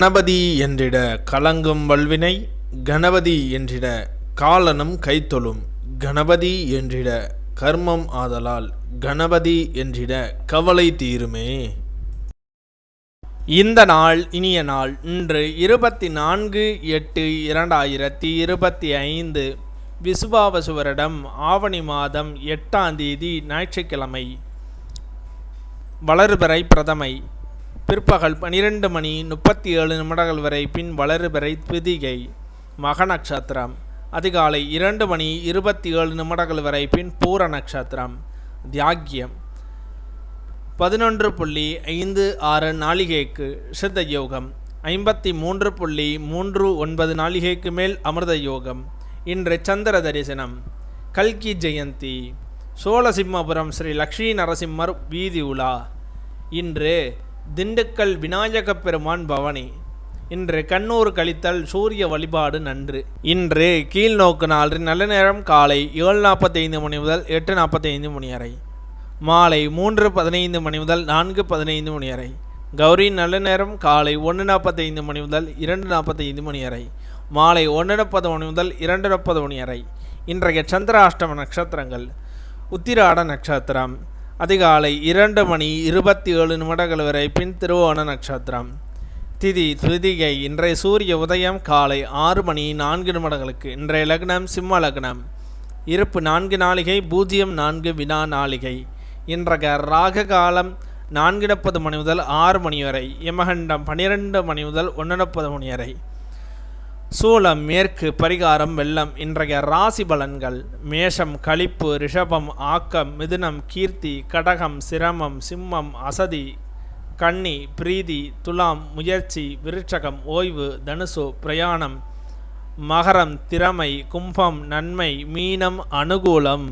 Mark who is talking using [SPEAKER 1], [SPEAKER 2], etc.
[SPEAKER 1] கணபதி என்றிட கலங்கும் வல்வினை கணபதி என்றிட காலனும் கைத்தொழும் கணபதி என்றிட கர்மம் ஆதலால் கணபதி என்றிட கவலை தீருமே. இந்த நாள் இனிய நாள் இன்று இருபத்தி நான்கு எட்டு இரண்டாயிரத்தி இருபத்தி ஐந்து விசுவாவசுவரிடம் ஆவணி மாதம் எட்டாம் தேதி ஞாயிற்றுக்கிழமை வளர்பிறை பிரதமை பிற்பகல் பனிரெண்டு மணி முப்பத்தி ஏழு நிமிடங்கள் வரை பின் வளர்பிறை பிதிகை மக நட்சத்திரம். அதிகாலை இரண்டு மணி இருபத்தி ஏழு நிமிடங்கள் வரை பின் பூர நட்சத்திரம். தியாகியம் பதினொன்று புள்ளி ஐந்து ஆறு நாளிகைக்கு சித்த யோகம் ஐம்பத்தி மூன்று புள்ளி மூன்று ஒன்பது நாளிகைக்கு மேல் அமிர்த யோகம். இன்று சந்திர தரிசனம். கல்கி ஜெயந்தி. சோழசிம்மபுரம் ஸ்ரீ லக்ஷ்மி நரசிம்மர் வீதி உலா. இன்று திண்டுக்கல் விநாயகப் பெருமான் பவனி. இன்று கண்ணூர் கழித்தல் சூரிய வழிபாடு நன்று. இன்று கீழ் நோக்கு நாள் நல்ல நேரம் காலை ஏழு நாற்பத்தைந்து மணி முதல் எட்டு நாற்பத்தைந்து மணி வரை. மாலை மூன்று பதினைந்து மணி முதல் நான்கு பதினைந்து மணி வரை. கௌரி நல்ல நேரம் காலை ஒன்று நாற்பத்தைந்து மணி முதல் இரண்டு நாற்பத்தைந்து மணி வரை. மாலை ஒன்று முப்பது மணி முதல் இரண்டு முப்பது மணி வரை. இன்றைய சந்திராஷ்டம நட்சத்திரங்கள். உத்திராட நட்சத்திரம். அதிகாலை இரண்டு மணி இருபத்தி ஏழு நிமிடங்கள் வரை பின் திருவோண நட்சத்திரம். திதி திருதிகை இன்றைய சூரிய உதயம் காலை ஆறு மணி நான்கு நிமிடங்களுக்கு இன்றைய லக்னம் சிம்ம லக்னம். இருப்பு நான்கு நாளிகை பூஜ்ஜியம் நான்கு வினா நாளிகை. இன்றைய ராக காலம் நான்கு முப்பது மணி முதல் ஆறு மணி வரை யமகண்டம் பன்னிரெண்டு மணி முதல் ஒன்று முப்பது மணி வரை. சூலம் மேற்கு பரிகாரம் வெள்ளம் இன்றைய ராசி பலன்கள். மேஷம் களிப்பு ரிஷபம் ஆக்கம் மிதுனம் கீர்த்தி கடகம் சிரமம் சிம்மம் அசதி கன்னி பிரீதி துலாம் முயற்சி விருட்சகம் ஓய்வு தனுசு பிரயாணம் மகரம் திறமை கும்பம் நன்மை மீனம் அனுகூலம்.